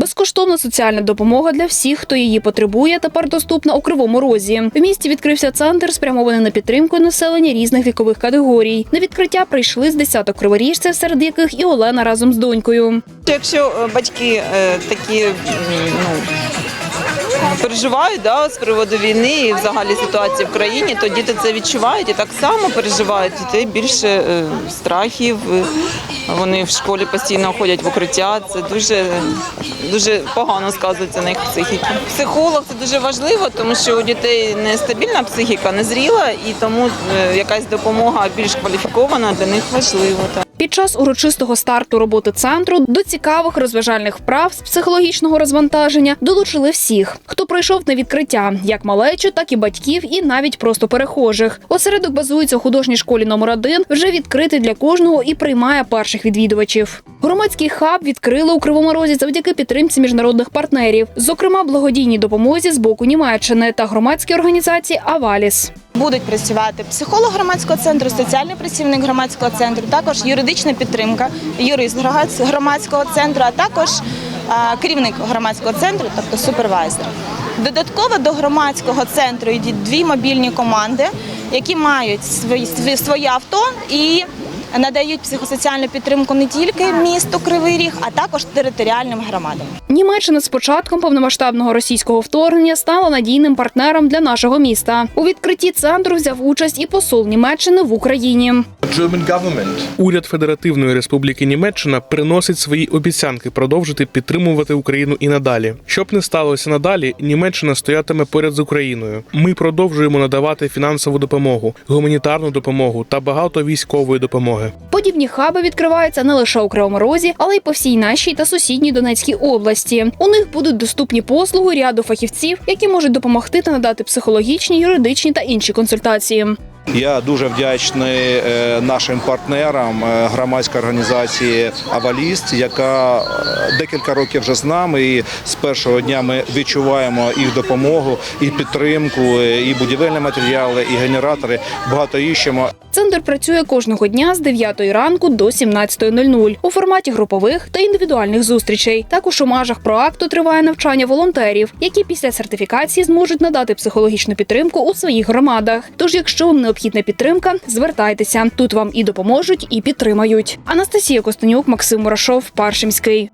Безкоштовна соціальна допомога для всіх, хто її потребує, тепер доступна у Кривому Розі. В місті відкрився центр, спрямований на підтримку населення різних вікових категорій. На відкриття прийшли з десяток криворіжців, серед яких і Олена разом з донькою. Якщо е, батьки е, такі ну, переживають да, з приводу війни і взагалі ситуації в країні, то діти це відчувають і так само переживають. Дітей більше е, страхів. е, Вони в школі постійно ходять в укриття. Це дуже, дуже погано сказується на їх психіці. Психолог це дуже важливо, тому що у дітей нестабільна психіка, незріла, і тому е, якась допомога більш кваліфікована для них важлива. Під час урочистого старту роботи центру до цікавих розважальних вправ з психологічного розвантаження долучили всіх, хто прийшов на відкриття, як малечу, так і батьків, і навіть просто перехожих. Осередок базується у художній школі номер 1 вже відкритий для кожного і приймає перших відвідувачів. Громадський хаб відкрили у Кривому Розі завдяки підтримці міжнародних партнерів, зокрема благодійній допомозі з боку Німеччини та громадській організації Аваліс. Будуть працювати психолог громадського центру, соціальний працівник громадського центру, також юридична підтримка, юрист громадського центру, а також керівник громадського центру, тобто супервайзер. Додатково до громадського центру йдуть дві мобільні команди, які мають своє авто і надають психосоціальну підтримку не тільки місту Кривий Ріг, а також територіальним громадам. Німеччина з початком повномасштабного російського вторгнення стала надійним партнером для нашого міста. У відкритті центру взяв участь і посол Німеччини в Україні. Уряд Федеративної Республіки Німеччина приносить свої обіцянки продовжити підтримувати Україну і надалі. Щоб не сталося надалі, Німеччина стоятиме поряд з Україною. Ми продовжуємо надавати фінансову допомогу, гуманітарну допомогу та багато військової допомоги. Подібні хаби відкриваються не лише у Кривому Розі, але й по всій нашій та сусідній Донецькій області. У них будуть доступні послуги ряду фахівців, які можуть допомогти та надати психологічні, юридичні та інші консультації. Я дуже вдячний е, нашим партнерам е, громадської організації Аваліст, яка е, декілька років вже з нами. І з першого дня ми відчуваємо їх допомогу і підтримку, і будівельні матеріали, і генератори. Багато іщемо. Центр працює кожного дня з 9 ранку до 17.00 у форматі групових та індивідуальних зустрічей. Також у межах проакту триває навчання волонтерів, які після сертифікації зможуть надати психологічну підтримку у своїх громадах. Тож, якщо вам необхідна підтримка, звертайтеся. Тут вам і допоможуть, і підтримають. Анастасія Костенюк, Максим Мурашов, Паршимський.